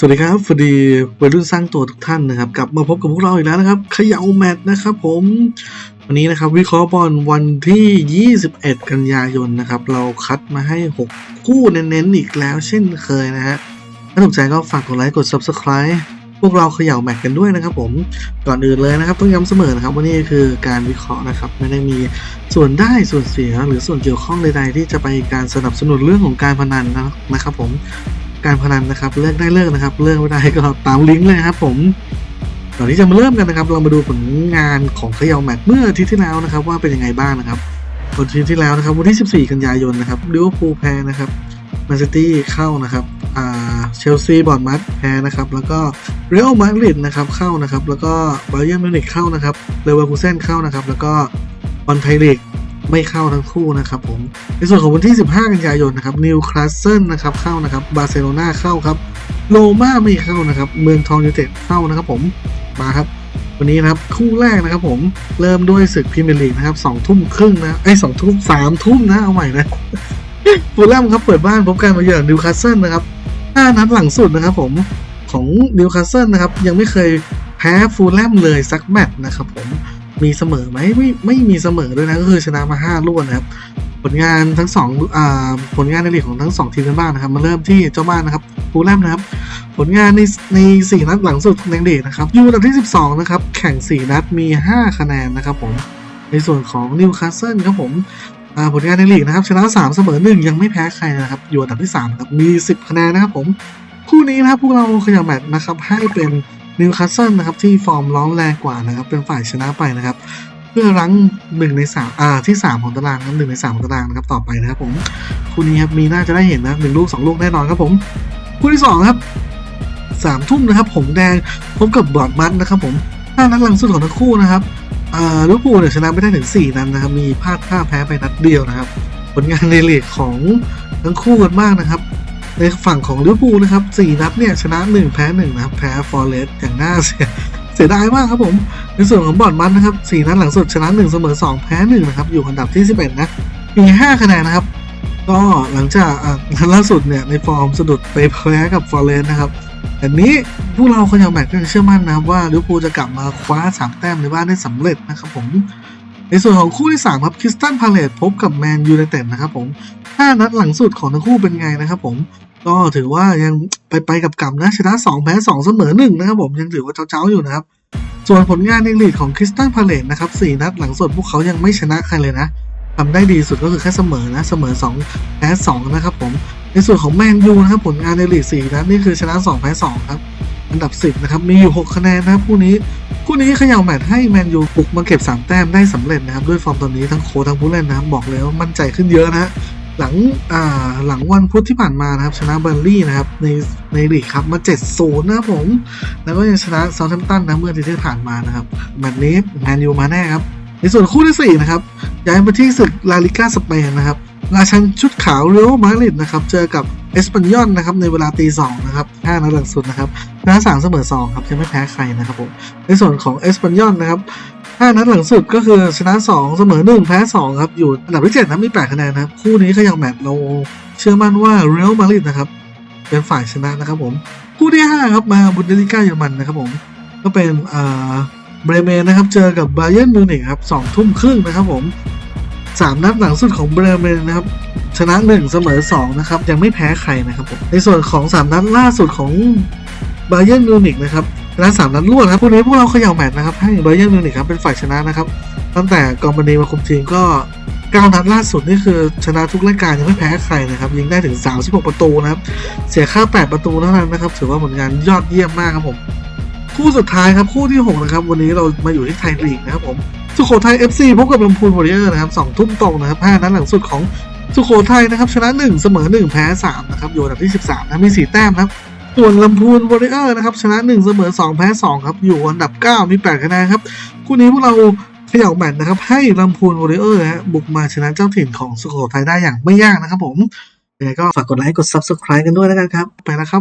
สวัสดีครับสวัสดีวัยรุ่นสร้างตัวทุกท่านนะครับกลับมาพบกับพวกเราอีกแล้วนะครับเขย่าแมตช์นะครับผมวันนี้นะครับวิเคราะห์บอลวันที่ 21 กันยายนนะครับเราคัดมาให้ 6 คู่เน้นๆอีกแล้วเช่นเคยนะฮะถ้าถูกใจก็ฝากกดไลค์กด Subscribe พวกเราเขย่าแมตช์กันด้วยนะครับผมก่อนอื่นเลยนะครับต้องย้ำเสมอนะครับว่านี่คือการวิเคราะห์นะครับไม่ได้มีส่วนได้ส่วนเสียหรือส่วนเกี่ยวข้องใดๆที่จะไปการสนับสนุนเรื่องของการพนันนะนะครับผม การพนันนะครับเลิกได้เลิกนะครับ เลิกไม่ได้ก็ตามลิงก์เลยครับผมก่อนที่จะมาเริ่มกันนะครับ เรามาดูผลงานของเขย่าแมตช์เมื่ออาทิตย์ที่แล้วนะครับ ว่าเป็นยังไงบ้างนะครับวันอาทิตย์ที่แล้วนะครับ วันที่ 14 กันยายนนะครับลิเวอร์พูลแพ้นะครับแมนซิตี้เข้านะครับอ่าเชลซีบอร์ดมัดแพ้นะครับ แล้วก็เรอัลมาดริดนะครับเข้านะครับ แล้วก็บาเยิร์นมิวนิกเข้านะครับเลเวอร์คูเซนเข้านะครับ แล้วก็บอลไทยลีก ไม่เข้าทั้งคู่นะครับผม ในส่วนของวันที่ 15 กันยายนนะครับนิวคาสเซิลนะครับเข้านะครับบาร์เซโลนาเข้าครับโรม่าไม่เข้านะครับ เมืองทองยูเต็ดเข้านะครับผมมาครับ วันนี้นะครับคู่แรกนะครับผมเริ่มด้วยศึกพรีเมียร์ลีกนะครับสองทุ่มครึ่งนะไอ้สองทุ่มสามทุ่มนะเอาใหม่นะฟูลแลมครับเปิดบ้านพบกันมาเยือนนิวคาสเซิลนะครับห้านัดหลังสุดนะครับผมของนิวคาสเซิลนะครับยังไม่เคยแพ้ฟูลแลมเลยสักแมตช์นะครับผม มีเสมอไหมไม่ไม่มีเสมอด้วยนะก็คือชนะมาห้ารวดนะครับ ผลงานทั้งสองอ่าผลงานในลีกของทั้งสองทีมกันบ้างนะครับ มาเริ่มที่เจ้าบ้านนะครับฟูลแลมนะครับ ผลงานในในสี่นัดหลังสุดในลีกนะครับอยู่อันดับที่ 12 นะครับ แข่ง 4 นัดมี 5 คะแนนนะครับผมในส่วนของนิวคาสเซิลครับผมผลงานในลีกนะครับชนะ 3 เสมอ 1 ยังไม่แพ้ใครนะครับ อยู่อันดับที่3ครับมี 10 คะแนนนะครับผม คู่นี้นะครับพวกเราขยับแมตช์นะครับให้เป็น นิวคาสเซิลนะครับที่ฟอร์มร้อนแรงกว่านะครับเป็นฝ่ายชนะไปนะครับเพื่อรั้งหนึ่งในสามอ่าที่สามของตารางครับหนึ่งในสามของตารางนะครับต่อไปนะครับผมคู่นี้ครับมีน่าจะได้เห็นนะหนึ่งลูกสองลูกแน่นอนครับผมคู่ที่สองครับสามทุ่มนะครับผมแดงพบกับบอดมัดนะครับผมห้านัดหลังสุดของทั้งคู่นะครับอ่าลิเวอร์พูลเนี่ยชนะไม่ได้ถึงสี่นัดนะครับ มีพลาดท่าแพ้ไปนัดเดียวนะครับ ผลงานในลีกของทั้งคู่กันมากนะครับ ในฝั่งของลิเวอร์พูลนะครับสี่นัดเนี่ยชนะหนึ่งแพ้หนึ่งนะครับแพ้ฟอร์เรสต์อย่างน่าเสียเสียดายมากครับผม ในส่วนของบอร์ดมันนะครับ4นัดหลังสุดชนะ1เสมอ2 แพ้1นะครับอยู่อันดับที่ 11 นะมี 5 คะแนนนะครับ ก็หลังจากอะนัดล่าสุดเนี่ยในฟอร์มสะดุดไปแพ้กับฟอร์เรสต์นะครับแต่นี้พวกเราคนยังแมตช์ก็เชื่อมั่นนะครับว่าลิเวอร์พูลจะกลับมาคว้า 3 แต้มในบ้านได้สำเร็จนะครับผม ในส่วนของคู่ที่ 3 ครับคริสตันพาเลตพบกับแมนยูไนเต็ดนะครับผม5นัดหลังสุดของทั้งคู่เป็นไงนะครับผมก็ถือว่ายังไปไปกับกลับนะชนะ 2 แพ้ 2 เสมอ1นะครับผมยังถือว่าเจ้าๆอยู่นะครับ ส่วนผลงานในลีกของคริสตัลพาเลตนะครับ4นัดหลังสุดพวกเขายังไม่ชนะใครเลยนะทำได้ดีสุดก็คือแค่เสมอนะเสมอ 2 แพ้ 2 นะครับผม ในส่วนของแมนยูนะครับผลงานในลีก4นัดนี่คือชนะ 2 แพ้ 2 ครับอันดับ 10 นะครับ มีอยู่ 6 คะแนนนะครับคู่นี้ คู่นี้เขย่าแมตช์ให้แมนยูบุกมาเก็บ 3 แต้มได้สำเร็จนะครับ ด้วยฟอร์มตอนนี้ทั้งโค้ทั้งผู้เล่นนะครับบอกเลยว่ามั่นใจขึ้นเยอะนะฮะหลังอ่าหลังวันพุธที่ผ่านมานะครับ ชนะเบอร์ลี่นะครับ ในในลีกครับมา 7-0 นะครับผม แล้วก็ยังชนะซา u ์แ m มตันนะเมื่ออาทิตย์ที่ผ่านมานะครับแบบนี้แมนยูมาแน่ครับในส่วนคู่ที่4นะครับย้ายมาที่ศึกลาลิก้าสเปนนะครับ ราชันชุดขาวเรอัลมาดริดนะครับ เจอกับเอสปันยอนนะครับในเวลาตีสองนะครับห้านัดหลังสุดนะครับชนะสามเสมอสองครับยังไม่แพ้ใครนะครับผมในส่วนของเอสปันยอนนะครับห้านัดหลังสุดก็คือชนะสองเสมอหนึ่งแพ้สองครับอยู่อันดับที่เจ็ดนะมีแปดคะแนนนะครับคู่นี้ขยังแมตช์เราเชื่อมั่นว่าเรอัลมาดริดนะครับเป็นฝ่ายชนะนะครับผมคู่ที่5ครับมาบุนเดลิก้าเยอรมันนะครับผมก็เป็นอ่าเบรเมนนะครับเจอกับบาเยิร์นมิวนิกครับสองทุ่มครึ่งนะครับผม สามนัดหลังสุดของเบรเมนนะครับชนะ 1 เสมอ 2 นะครับ ยังไม่แพ้ใครนะครับผมในส่วนของ 3 นัดล่าสุดของบาเยิร์นมิวนิกนะครับชนะ3นัดรวดครับคู่นี้พวกเราเขย่าแมตช์นะครับให้บาเยิร์นมิวนิกครับเป็นฝ่ายชนะนะครับ ตั้งแต่กองบันดีมาคุมทีมก็9นัดล่าสุดนี่คือชนะทุกรายการยังไม่แพ้ใครนะครับยิงได้ถึง36ประตูนะครับเสียค่า 8 ประตูเท่านั้นนะครับถือว่าผลงานยอดเยี่ยมมากครับผมคู่สุดท้ายครับคู่ที่ 6 นะครับ วันนี้เรามาอยู่ที่ไทยลีกนะครับผม สุโขทัย FC พบกับลำพูนวอริเออร์นะครับ2ทุ่มตรงนะครับ5นัดหลังสุดของสุโขทัยนะครับชนะ 1 เสมอ 1 แพ้3นะครับอยู่อันดับที่ 13นะมี 4 แต้มนะครับส่วนลำพูนวอริเออร์นะครับชนะ 1 เสมอ 2 แพ้ 2 ครับ อยู่อันดับ 9 มี 8 คะแนนครับคู่นี้พวกเราเขย่าแมตช์นะครับให้ลำพูนวอริเออร์ฮะบุกมาชนะเจ้าถิ่นของสุโขทัยได้อย่างไม่ยากนะครับผมยังไงก็ฝากกดไลค์กด Subscribe กันด้วยแล้วกันครับไปแล้วครับ